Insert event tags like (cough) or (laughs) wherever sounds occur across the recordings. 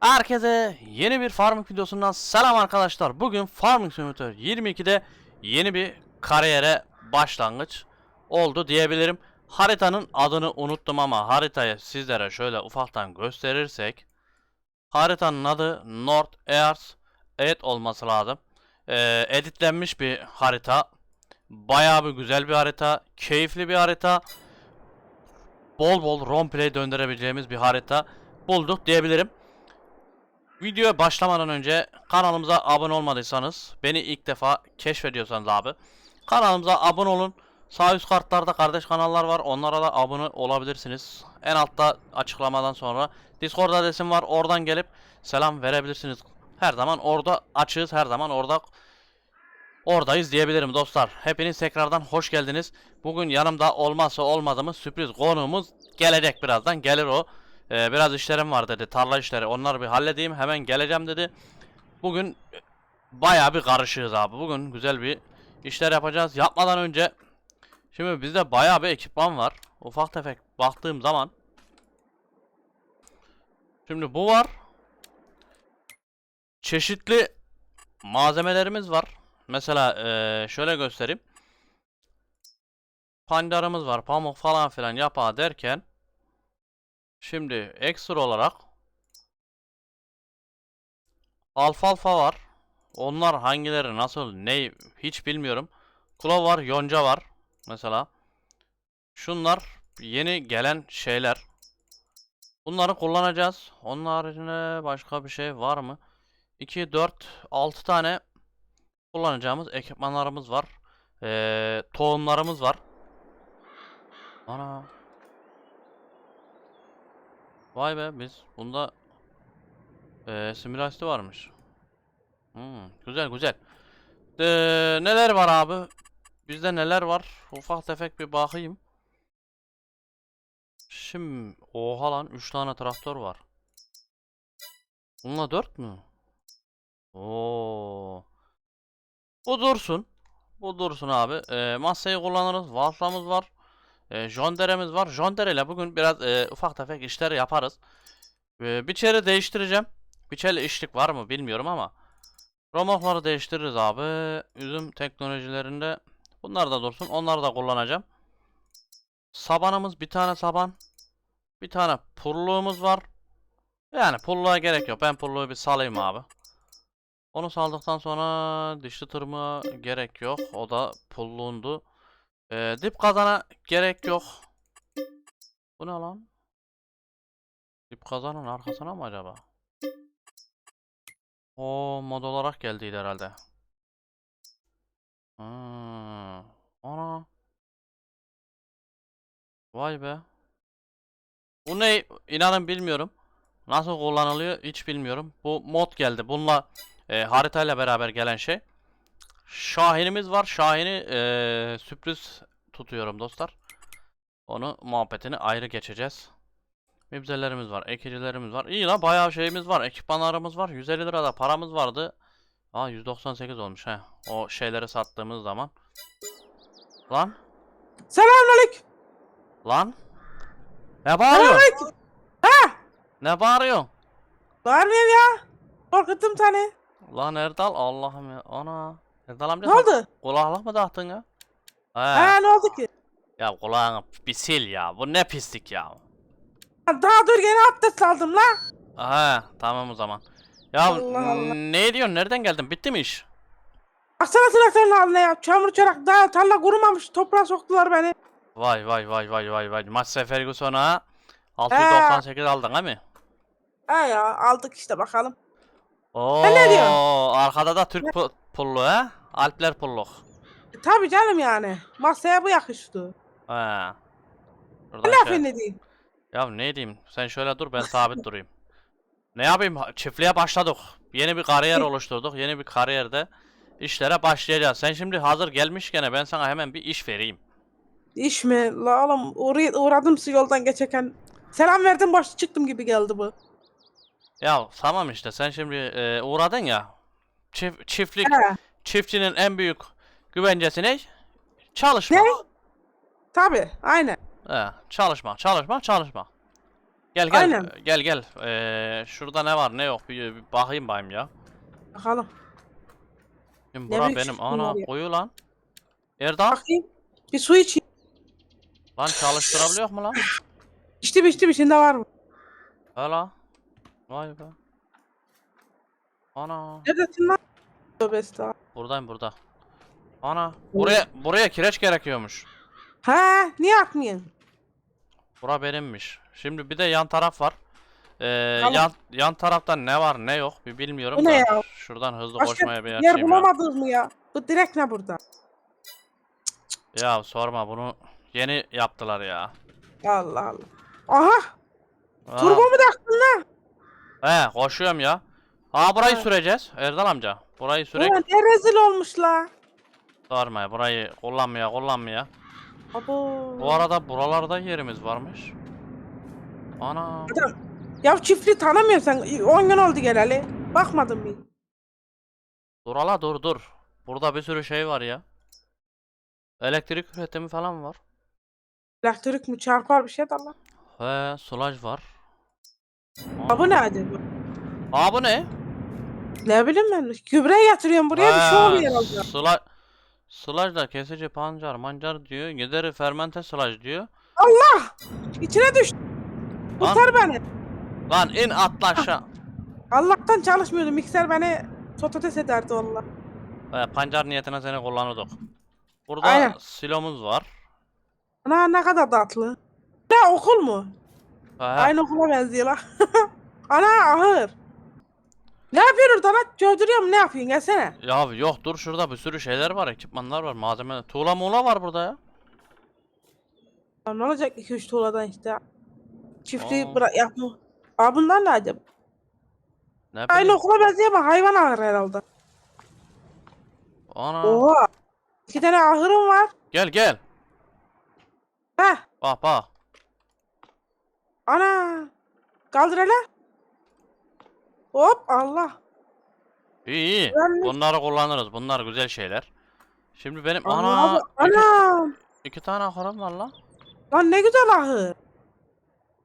Herkese yeni bir Farming videosundan selam arkadaşlar. Bugün Farming Simulator 22'de yeni bir kariyere başlangıç oldu diyebilirim. Haritanın adını unuttum ama haritayı sizlere şöyle ufaktan gösterirsek haritanın adı North Ears Evet olması lazım. Ee, editlenmiş bir harita. Bayağı bir güzel bir harita. Keyifli bir harita. Bol bol roleplay döndürebileceğimiz bir harita bulduk diyebilirim. Videoya başlamadan önce kanalımıza abone olmadıysanız, beni ilk defa keşfediyorsanız abi, kanalımıza abone olun. Sağ üst kartlarda kardeş kanallar var. Onlara da abone olabilirsiniz. En altta açıklamadan sonra Discord adresim var. Oradan gelip selam verebilirsiniz. Her zaman orada açığız. Her zaman orada oradayız diyebilirim dostlar. Hepiniz tekrardan hoş geldiniz. Bugün yanımda olmazsa olmadığımız sürpriz konuğumuz gelecek birazdan. Gelir o. Ee, biraz işlerim var dedi. Tarla işleri. Onları bir halledeyim. Hemen geleceğim dedi. Bugün bayağı bir karışığız abi. Bugün güzel bir işler yapacağız. Yapmadan önce şimdi bizde bayağı bir ekipman var. Ufak tefek baktığım zaman Şimdi bu var. Çeşitli malzemelerimiz var. Mesela eee, şöyle göstereyim. Pancarımız var. Pamuk falan filan yapa derken Şimdi ekstra olarak alfalfa var. Onlar hangileri nasıl ne hiç bilmiyorum. Kulov var, yonca var mesela. Şunlar yeni gelen şeyler. Bunları kullanacağız. Onun haricinde başka bir şey var mı? 2 4 6 tane kullanacağımız ekipmanlarımız var. Ee, tohumlarımız var. Ana Vay be biz bunda eee simülasyon varmış. Hmm, güzel güzel. Eee, neler var abi? Bizde neler var? Ufak tefek bir bakayım. Şimdi oha lan 3 tane traktör var. Bununla 4 mü? Oo. Bu dursun. Bu dursun abi. Eee masayı kullanırız. Valsamız var. E, Jondere'miz var. Jondere ile bugün biraz e, ufak tefek işler yaparız. E, biçeri değiştireceğim. Biçerli işlik var mı bilmiyorum ama. Romokları değiştiririz abi. Üzüm teknolojilerinde bunlar da dursun. Onları da kullanacağım. Sabanımız bir tane saban. Bir tane pulluğumuz var. Yani pulluğa gerek yok. Ben pulluğu bir salayım abi. Onu saldıktan sonra dişli tırmığa gerek yok. O da pulluğundu. Ee, dip kazana gerek yok. Bu ne lan? Dip kazanın arkasına mı acaba? O mod olarak geldiydi herhalde. Hmm. Ana. Vay be. Bu ne? İnanın bilmiyorum. Nasıl kullanılıyor hiç bilmiyorum. Bu mod geldi. Bununla e, haritayla beraber gelen şey. Şahinimiz var. Şahin'i eee, sürpriz tutuyorum dostlar. Onu muhabbetini ayrı geçeceğiz. Mibzelerimiz var. Ekicilerimiz var. İyi lan bayağı şeyimiz var. Ekipmanlarımız var. 150 lira da paramız vardı. Aa 198 olmuş he. O şeyleri sattığımız zaman. Lan. Selamünaleyküm. Lan. Ne bağırıyorsun? Selamünaleyküm. Ne bağırıyorsun? Bağırmıyorum ya. Korkuttum seni. Lan Erdal Allah'ım ya. Ana. Erdal amca Ne sen oldu? kulaklık mı taktın ya? He. Ha ne oldu ki? Ya kulağını bir sil ya. Bu ne pislik ya. Daha dur yeni abdest aldım la. Aha tamam o zaman. Ya Allah Allah. ne diyorsun? Nereden geldin? Bitti mi iş? Baksana traktörün haline ya. Çamur çarak daha tarla kurumamış. Toprağa soktular beni. Vay vay vay vay vay vay. Massey Ferguson'a 698 aldın değil mi? He ya aldık işte bakalım. Oo, ne diyorsun? arkada da Türk pu- pullu ha? Alpler pulluk. E, tabii canım yani. Masaya bu yakıştı. He. Ne laf ne diyeyim? Ya ne diyeyim? Sen şöyle dur ben sabit durayım. (laughs) Ne yapayım? Ha- Çiftliğe başladık. Yeni bir kariyer (laughs) oluşturduk. Yeni bir kariyerde işlere başlayacağız. Sen şimdi hazır gelmişken ben sana hemen bir iş vereyim. İş mi? La oğlum uğray- uğradım su yoldan geçerken. Selam verdim boş çıktım gibi geldi bu. Ya tamam işte sen şimdi e, uğradın ya. Çift, çiftlik He. Çiftçinin en büyük güvencesi ne? Çalışma. Ne? Tabii aynen. He, çalışma, çalışma, çalışma. Gel gel. Aynen. Gel gel. Ee, şurada ne var ne yok bir, bir bakayım bayım ya. Bakalım. Şimdi bura benim ana koyu lan. Erdal Bakayım. Bir su içeyim. lan çalıştırabiliyor mu lan? İçtim içtim içinde var mı? Hala. Vay be. Ana. Neredesin lan? Tövbe estağfurullah. Buradayım burada. Ana. Buraya buraya kireç gerekiyormuş. Ha, niye atmayın? Bura benimmiş. Şimdi bir de yan taraf var. Ee, Tamam. yan yan tarafta ne var ne yok bir bilmiyorum Bu da. ne ya? Şuradan hızlı Başka koşmaya bir yer açayım ya. bulamadınız mı ya? Bu direkt ne burada? Ya sorma bunu yeni yaptılar ya. Allah Allah. Aha, Aa, turbo mu taktın lan? He koşuyorum ya. Aa burayı Ha. süreceğiz. Erdal amca. Burayı sürek. Ne rezil olmuş la. Sorma ya, burayı kullanmaya kullanmaya. Abo. Bu arada buralarda yerimiz varmış. Ana. Adam, ya çiftliği tanımıyorsun sen. 10 gün oldu geleli. Bakmadın mı? Dur ala dur dur. Burada bir sürü şey var ya. Elektrik üretimi falan var. Elektrik mi çarpar bir şey de Allah. He, sulaj var. Ha bu ne acaba? Aa bu ne? Ne bileyim ben. Gübre yatırıyorum buraya bir şey oluyor herhalde. Sıla Sılaj da kesici pancar mancar diyor. Gideri fermente sılaj diyor. İçine düştü. Kurtar beni. Lan in atla aşağı. Allah'tan çalışmıyordu. Mikser beni sotates ederdi valla. He, pancar niyetine seni kullanırdık. Burada Aynen. silomuz var. Ana ne kadar tatlı. Ne okul mu? He, Aynı okula benziyor la. (laughs) Ana ahır. Ne yapıyorsun orada lan? Çözdürüyorum ne yapıyorsun gelsene. Ya yok dur şurada bir sürü şeyler var, ekipmanlar var, malzemeler. Tuğla muğla var burada ya. Ya ne olacak 2-3 tuğladan işte. Çiftliği Aa. bırak yapma. Aa bunlar ne acaba? Ne Aynı bileyim. okula benziyor ama hayvan ahırı herhalde. Ana. Oha. İki tane ahırım var. Gel gel. Heh. Bak bak. Ana. Kaldır hele. Hop Allah. İyi iyi. Güvenlik. Bunları kullanırız. Bunlar güzel şeyler. Şimdi benim ana Allah. iki, iki tane ahırım var lan. Lan ne güzel ahır.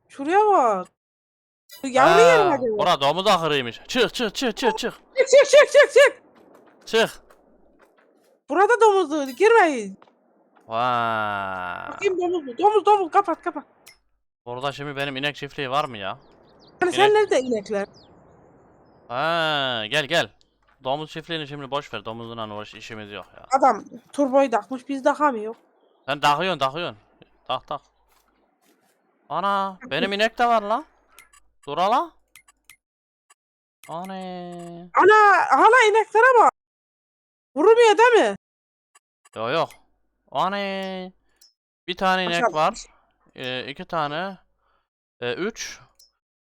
Şuraya bak. Yavru Ha, acaba. Bura domuz ahırıymış. Çık çık çık çık çık. Çık çık çık çık çık. Çık. Burada domuzdu. Girmeyin. Vay. Bakayım domuz mu? Domuz domuz kapat kapat. Burada şimdi benim inek çiftliği var mı ya? Yani sen nerede inekler? Ha, gel gel. Domuz çiftliğini şimdi boş ver. Domuzla uğraş işimiz yok ya. Adam turboyu takmış biz takamıyor. Sen takıyorsun takıyorsun. Tak tak. Ana benim inek de var lan. Dur ala. Ana. Ana hala ineklere bak. Vurmuyor değil mi? Yok yok. Ana. Bir tane inek Maşallah. var. Ee, iki tane. Ee, üç.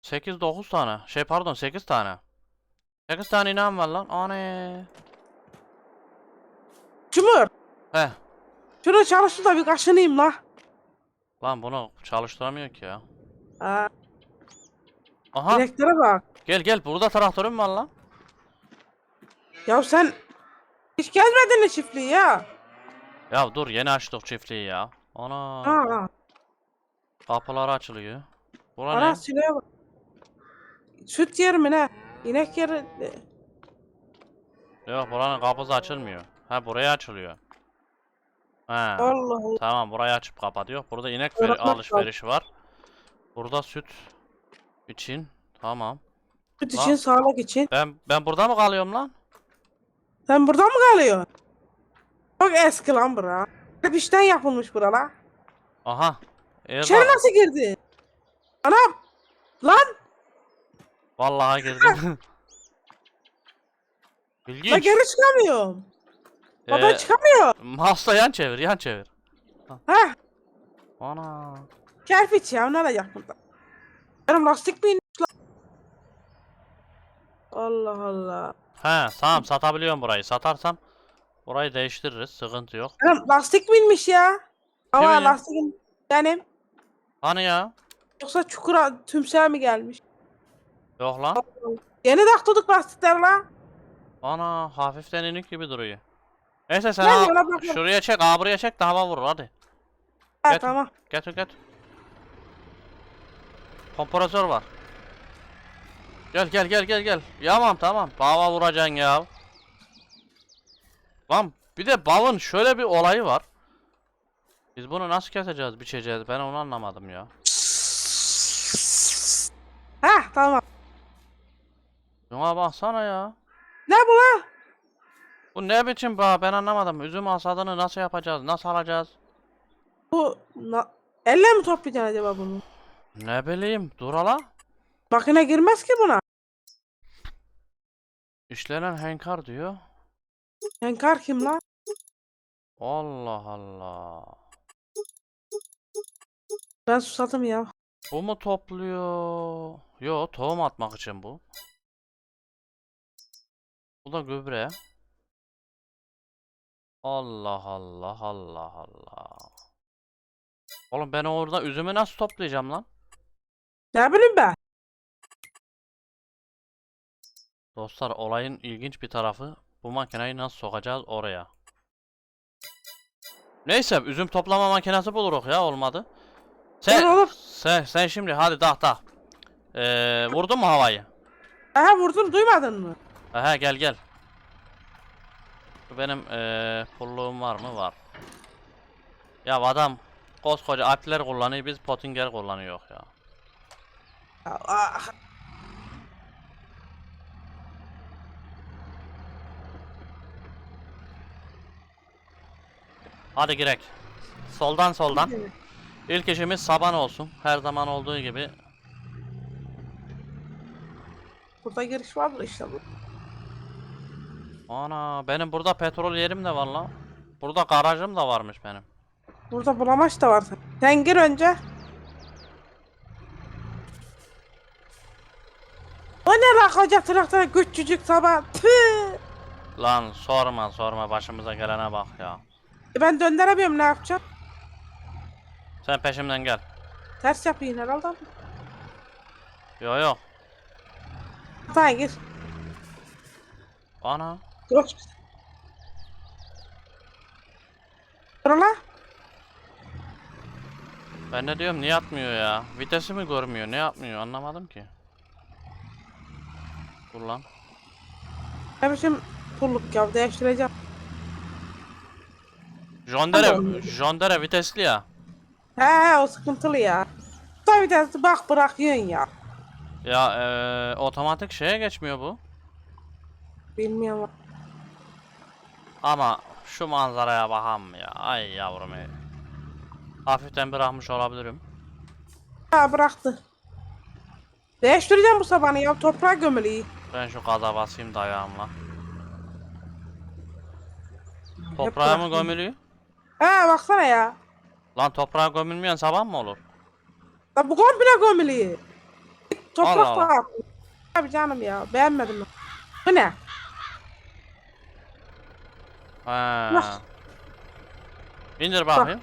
Sekiz dokuz tane. Şey pardon sekiz tane. Sekiz tane ineğim var lan. Ana. Cumhur. Heh. Şunu çalıştır da bir kaşınayım la. Lan bunu çalıştıramıyor ki ya. Ha, Aha. ineklere bak. Gel gel burada traktörüm var lan. Ya sen hiç gezmedin mi çiftliği ya? Ya dur yeni açtık çiftliği ya. Ana. Ha, ha. Kapılar açılıyor. Bura ne? sileye bak. Süt yer mi ne? İnek yeri. Yok buranın kapısı açılmıyor. Ha buraya açılıyor. Ha. Allah Allah. Tamam burayı açıp kapatıyor. Burada inek veri- alışverişi var. Burada süt için. Tamam. Süt Lan. için sağlık için. Ben ben burada mı kalıyorum lan? Sen burada mı kalıyorsun? Çok eski lan bura. Hep işten yapılmış bura la. Aha. Erdal. İçeri nasıl girdin? Anam. Lan. Vallahi girdim. (laughs) İlginç. geri çıkamıyorum. Baba Ee, çıkamıyor. Mouse'la yan çevir, yan çevir. Heh. Ana. Kerpiç ya ne olacak burada? Benim lastik mi inmiş lan? Allah Allah. He, tamam satabiliyorum burayı. Satarsam burayı değiştiririz. Sıkıntı yok. Benim lastik mi inmiş ya? Kimin ya? lastiğim benim. Hani ya? Yoksa çukura tümseğe mi gelmiş? Yok lan. Yeni taktırdık lastikler la. Ana hafiften inik gibi duruyor. Neyse sen bakıyorum. şuraya çek, aa buraya çek de hava vurur hadi. Ha Getir. tamam. Getir getir. kompresör var. Gel gel gel gel gel. Tamam tamam. Bava vuracaksın ya. Lan bir de bavın şöyle bir olayı var. Biz bunu nasıl keseceğiz, biçeceğiz? Ben onu anlamadım ya. Heh tamam. Şuna baksana ya. Ne bu lan? Bu ne biçim bağ? Ben anlamadım. Üzüm hasadını nasıl yapacağız? Nasıl alacağız? Bu na- elle mi toplayacaksın acaba bunu? Ne bileyim. Dur ala. Makine girmez ki buna. İşlenen henkar diyor. Enkar kim lan? Allah Allah. Ben susadım ya. Bu mu topluyor? Yo, tohum atmak için bu. Bu da gübre. Allah Allah Allah Allah. Oğlum ben orada üzümü nasıl toplayacağım lan? Ne bileyim ben. Dostlar olayın ilginç bir tarafı bu makineyi nasıl sokacağız oraya. Neyse üzüm toplama makinesi buluruz ya olmadı. Sen, sen, sen şimdi hadi dah dah. Ee, vurdun mu havayı? Aha vurdum duymadın mı? Aha gel gel. Benim eee pulluğum var mı? Var. Ya adam koskoca Alpler kullanıyor biz Pottinger kullanıyor ya. Ah. Hadi girek. Soldan soldan. İlk işimiz saban olsun. Her zaman olduğu gibi. Burada giriş var mı işte bu? Ana benim burada petrol yerim de var lan. Burada garajım da varmış benim. Burada bulamaç da var. Sen gir önce. O ne la koca traktör küçücük sabah. Tüh. Lan sorma sorma başımıza gelene bak ya. E ben döndüremiyorum ne yapacağım? Sen peşimden gel. Ters yapayım herhalde. Yo yo. Tamam gir. Ana. Yok. Dur la. Ben ne diyorum niye atmıyor ya? Vitesi mi görmüyor? Ne yapmıyor? Anlamadım ki. Dur lan. Ne biçim pulluk ya değiştireceğim. Jondere. Jondere vitesli ya. He he o sıkıntılı ya. Tabii de bak bırakıyorsun ya. Ya eee, otomatik şeye geçmiyor bu. Bilmiyorum. Ama şu manzaraya bakam ya. Ay yavrum ey. Hafiften bırakmış olabilirim. Ha bıraktı. Değiştireceğim bu sabahını ya toprağa gömülüyü. Ben şu gaza basayım dayağımla. Toprağa mı gömülüyor? He baksana ya. Lan toprağa gömülmeyen saban mı olur? La bu komple gömülüyü. Toprak Allah Allah. da. Abi canım ya beğenmedim. Bu ne? He. Bak. İndir bakayım.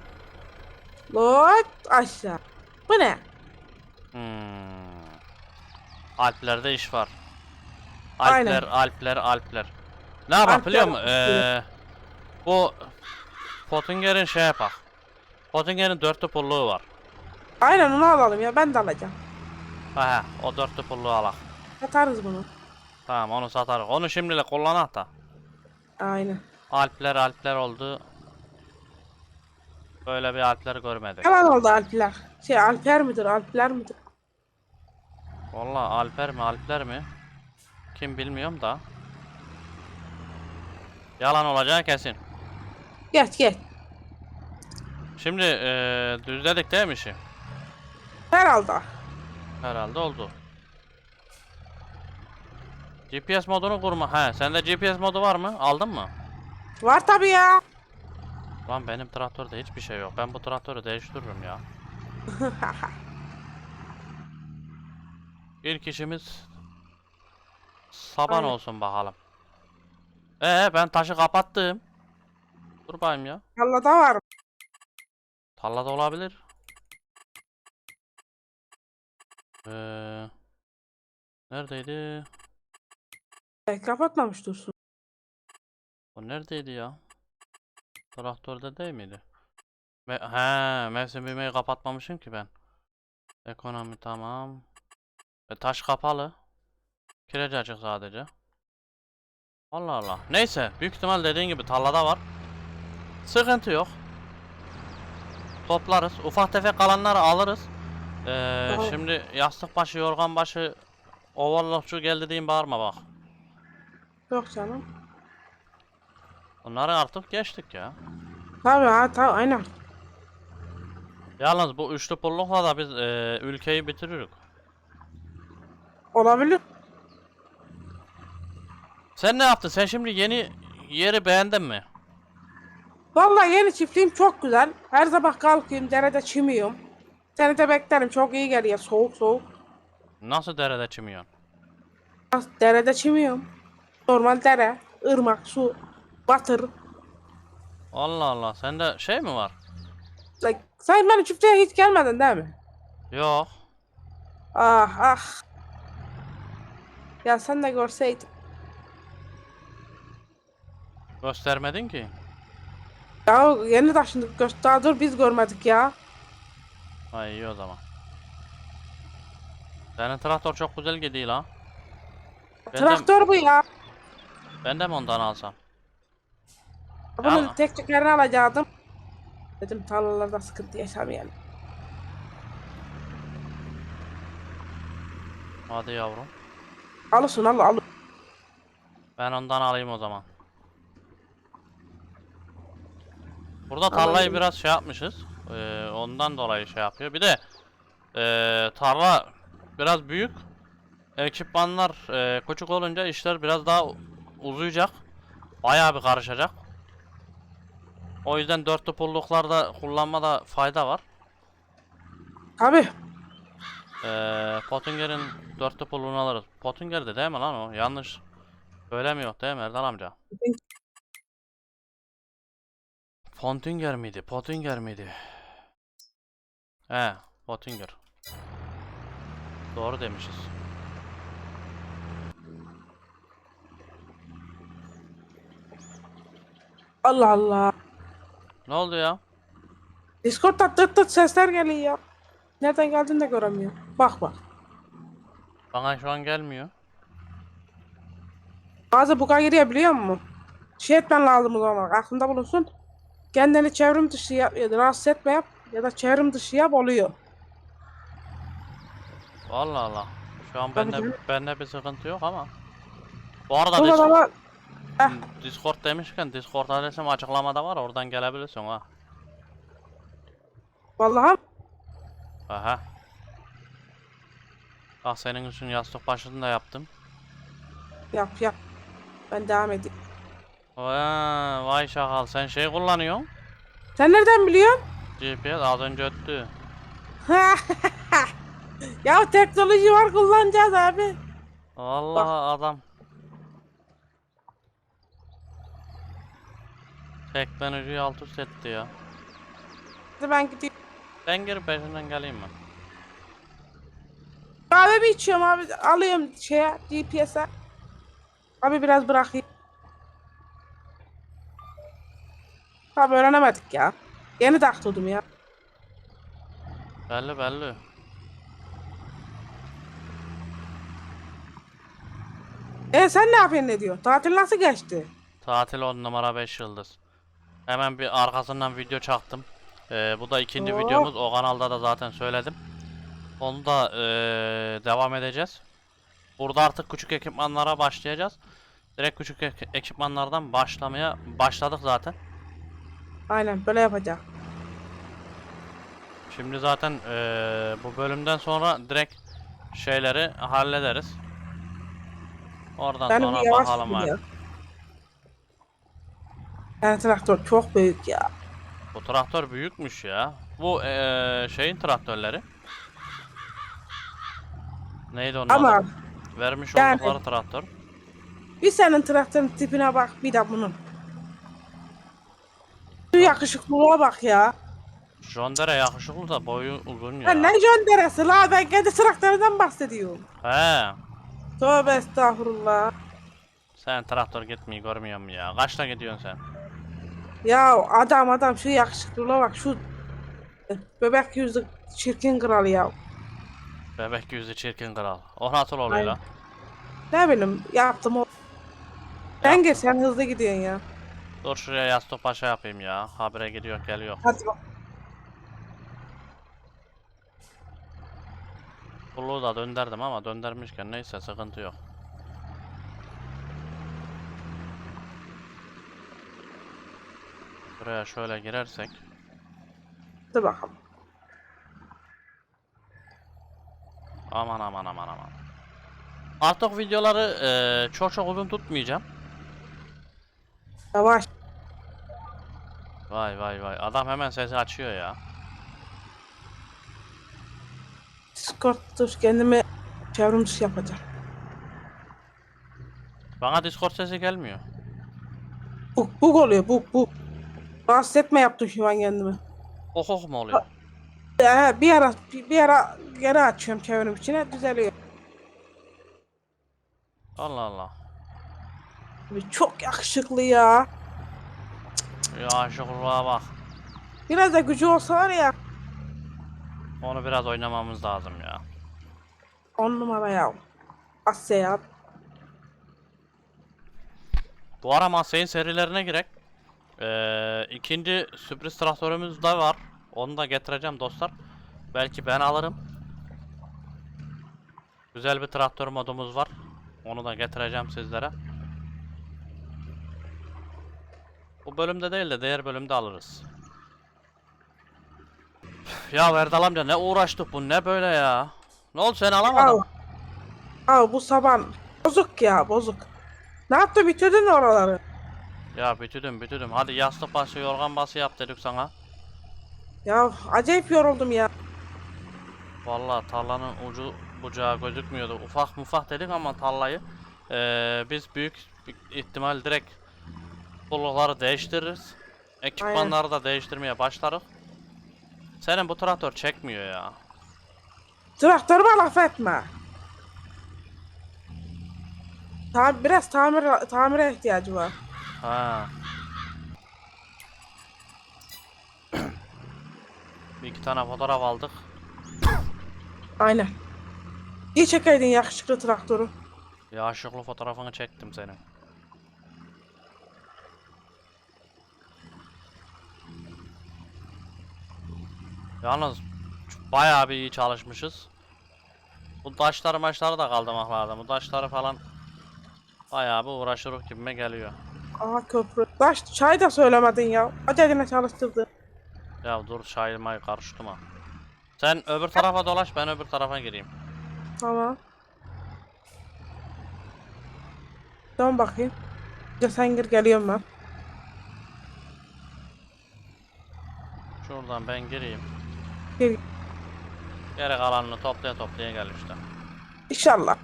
Lot aşağı. Bu ne? Hmm. Alplerde iş var. Aynen. Alpler, Alpler, Alpler. Ne Alpler, biliyor musun? Alpler. Ee, bu Pottinger'in şey yapak. Pottinger'in dörtlü pulluğu var. Aynen onu alalım ya ben de alacağım. Aha, o dörtlü pulluğu alak. Satarız bunu. Tamam onu satarız. Onu şimdilik kullanak da. Aynen. Alpler, Alpler oldu. Böyle bir Alpler görmedik. Yalan oldu Alpler. Şey Alper midir Alpler midir? Vallahi Alper mi, Alpler mi? Kim bilmiyorum da. Yalan olacağı kesin. Geç geç. Şimdi eee düzledik değil mi işi? Herhalde. Herhalde oldu. GPS modunu kurma. He, sende GPS modu var mı? Aldın mı? Var tabi ya. Lan benim traktörde hiçbir şey yok. Ben bu traktörü değiştiririm ya. (laughs) İlk işimiz saban Aynen. olsun bakalım. Ee ben taşı kapattım. Dur bakayım ya. Allah da var. Tarlada olabilir. Ee, neredeydi? Kapatmamış dursun. O neredeydi ya? Traktörde değil miydi? Me he, mevsim büyümeyi kapatmamışım ki ben. Ekonomi tamam. E, taş kapalı. Kireci açık sadece. Allah Allah. Neyse. Büyük ihtimal dediğin gibi tarlada var. Sıkıntı yok. Toplarız. Ufak tefek kalanları alırız. Ee, Tamam. şimdi yastık başı, yorgan başı, overlockçu geldi diyeyim bağırma bak. Yok canım. Bunları artık geçtik ya. Tabii ha tabii aynen. Yalnız bu üçlü pullukla da biz e, ülkeyi bitiriyoruz. Olabilir. Sen ne yaptın? Sen şimdi yeni yeri beğendin mi? Vallahi yeni çiftliğim çok güzel. Her sabah kalkayım derede çimiyorum. Seni de beklerim çok iyi geliyor soğuk soğuk. Nasıl derede çimiyorsun? Derede çimiyorum. Normal dere, ırmak, su, batır. Allah Allah. Sende şey mi var? Like, sen benim çiftliğe hiç gelmedin değil mi? Yok. Ah ah. Ya sen de görseydin. Göstermedin ki. Ya yeni taşındık. gö- Daha dur biz görmedik ya. Ha iyi o zaman. Senin traktör çok güzel gidiyor lan. Ben de, Traktör bu ya. ben de mi ondan alsam? Bunun Ya. tek çekerini alacaktım. Dedim tarlalarda sıkıntı yaşamayalım. Hadi yavrum. Alırsın al al. Ben ondan alayım o zaman. Burada Alayım. tarlayı biraz şey yapmışız. Ee, ondan dolayı şey yapıyor. Bir de ee, tarla biraz büyük. Ekipmanlar ee, küçük olunca işler biraz daha uzayacak. Bayağı bir karışacak. O yüzden dörtlü pulluklarda kullanmada fayda var. Tabii. Ee, Pottinger'in dörtlü pulluğunu alırız. Pottinger'de değil mi lan o? Yanlış. Söylemiyor değil mi Erdal amca? Pottinger miydi? Pottinger miydi? He, Pottinger. Doğru demişiz. Allah Allah. Ne oldu ya? Discord'da tıt tıt sesler geliyor ya. Nereden geldiğini de göremiyorum. Bak bak. Bana şu an gelmiyor. Bazı buga giriyor biliyor musun? Şey etmen lazım o zaman. Aklında bulunsun. Kendini çevrim dışı yap ya da rahatsız etme yap ya da çevrim dışı yap oluyor. Allah Allah. Şu an Tabii bende canım. bende bir sıkıntı yok ama. Bu arada Bu Dis- adama Heh. Discord demişken Discord adresim açıklamada var. Oradan gelebilirsin ha. vallahi Aha. Bak senin için yastık başını da yaptım. yap yap. Ben devam edeyim. Vay, vay şakal sen şey kullanıyorsun. Sen nereden biliyorsun? GPS az önce öttü. (laughs) ya teknoloji var kullanacağız abi. Vallahi adam. Teknolojiyi alt üst etti ya. Hadi ben gideyim. Ben geri peşinden geleyim mi? Kahve mi içiyorum abi? Alıyorum şeye GPS'e. Abi biraz bırakayım. Abi öğrenemedik ya. Yeni taktırdım ya. Belli belli. E sen ne yapıyorsun ne diyor? Tatil nasıl geçti? Tatil 10 numara 5 yıldız. Hemen bir arkasından video çaktım. Ee, bu da ikinci Oo. videomuz. O kanalda da zaten söyledim. Onu da ee, devam edeceğiz. Burada artık küçük ekipmanlara başlayacağız. Direkt küçük ek- ekipmanlardan başlamaya başladık zaten. Aynen böyle yapacak. Şimdi zaten ee, bu bölümden sonra direkt şeyleri hallederiz. Oradan Benim sonra bakalım abi. Yani traktör çok büyük ya. Bu traktör büyükmüş ya. Bu eee, şeyin traktörleri. Neydi onun Ama adı? Vermiş yani- oldukları traktör. bir senin traktörün tipine bak bir de bunun. Şu yakışıklılığa bak ya. John Deere yakışıklı da boyu uzun ya. Ya ne gönderesi la ben kendi traktörümden bahsediyorum. He. Tövbe estağfurullah. Sen traktör gitmeyi görmüyor musun ya? Kaçta gidiyorsun sen? Ya adam adam şu yakışıklılığa bak şu bebek yüzlü çirkin kral ya. Bebek yüzü çirkin kral. O nasıl oluyor lan? Ne bileyim yaptım o. Sen gel sen hızlı gidiyorsun ya. Dur şuraya yastık paşa yapayım ya. Habire gidiyor geliyor. Hadi bak. Kulluğu da döndürdüm ama döndürmüşken neyse sıkıntı yok. Buraya şöyle girersek. Hadi bakalım. Aman aman aman aman. Artık videoları eee, çok çok uzun tutmayacağım. Yavaş. Vay vay vay. Adam hemen sesi açıyor ya. Discord dur kendimi çevrim dışı yapacağım. Bana Discord sesi gelmiyor. Buk buk oluyor buk buk. Rahatsız etme yaptım şu an kendimi. Oh oh mu oluyor? Ee, bir ara bir, bir ara geri açıyorum çevrim içine düzeliyor. Allah Allah. Abi Çok yakışıklı ya. Ya şıklığa bak. Biraz da gücü olsa var ya. Onu biraz oynamamız lazım ya. On numara ya. Asya ya. Bu ara Massey'in serilerine girek. Ee, ikinci sürpriz traktörümüz de var. Onu da getireceğim dostlar. Belki ben alırım. Güzel bir traktör modumuz var. Onu da getireceğim sizlere. Bu bölümde değil de diğer bölümde alırız. Ya Erdal amca ne uğraştık bu ne böyle ya. Ne oldu sen alamadın? Al. Al bu saban. Bozuk ya bozuk. Ne yaptı bitirdin oraları? Ya bitirdim bitirdim. Hadi yastık bası yorgan bası yap dedik sana. Ya acayip yoruldum ya. Vallahi tarlanın ucu bucağı gözükmüyordu. Ufak mufak dedik ama tarlayı eee, biz büyük ihtimal direkt bulukları değiştiririz. Ekipmanları da değiştirmeye başlarız. Senin bu traktör çekmiyor ya. Traktörüme laf etme. Tam, biraz tamir tamire ihtiyacı var. Ha. bir iki tane fotoğraf aldık. Aynen. İyi çekeydin yakışıklı traktörü. Yaşıklı fotoğrafını çektim senin. Yalnız bayağı bir iyi çalışmışız. Bu taşları maçları da kaldırmak lazım. Bu taşları falan bayağı bir uğraşırız gibime geliyor. Aha köprü. Baş çay da söylemedin ya. Acayip çalıştırdı. Ya dur çayırmayı karıştırma. Sen öbür tarafa dolaş ben öbür tarafa gireyim. Tamam. Dön bakayım. Ya sen gir geliyorum ben. Şuradan ben gireyim. Gir. Geri kalanını toplaya toplaya gel işte. İnşallah.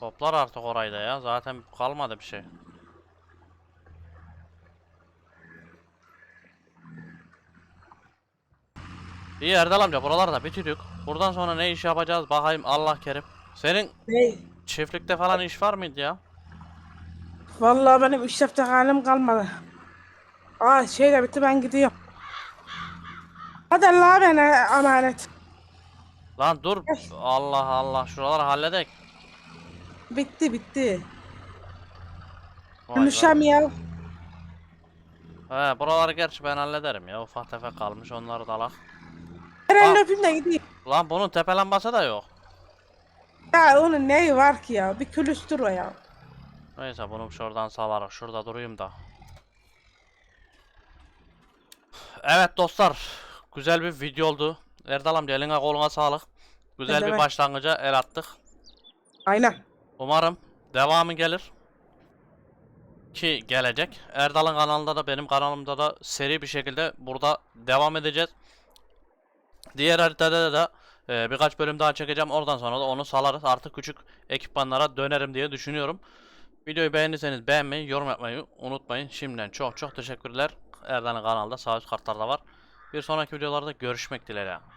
Toplar artık orayı da ya. Zaten kalmadı bir şey. İyi Erdal amca buralarda bitirdik. Buradan sonra ne iş yapacağız bakayım Allah kerim. Senin Hey. çiftlikte falan iş var mıydı ya? Vallahi benim üç hafta halim kalmadı. Aa şey de bitti ben gidiyorum. Hadi Allah'a bana emanet. Lan dur. Allah Allah şuraları halledek. Bitti bitti. Vay. Konuşam ya. He buraları gerçi ben hallederim ya. Ufak tefek kalmış onları da alak. Aa. öpeyim de gideyim. Lan bunun tepe lambası da yok. Ya onun neyi var ki ya? Bir külüstür o ya. Neyse bunu şuradan salarız. Şurada durayım da. Evet dostlar. Güzel bir video oldu. Erdal amca eline koluna sağlık. Güzel bir demek. başlangıca el attık. Aynen. Umarım devamı gelir. Ki gelecek. Erdal'ın kanalında da benim kanalımda da seri bir şekilde burada devam edeceğiz. Diğer haritada da e, birkaç bölüm daha çekeceğim. Oradan sonra da onu salarız. Artık küçük ekipmanlara dönerim diye düşünüyorum. Videoyu beğendiyseniz beğenmeyi, yorum yapmayı unutmayın. Şimdiden çok çok teşekkürler. Erdal'ın kanalda sağ üst kartlarda var. Bir sonraki videolarda görüşmek dileğiyle.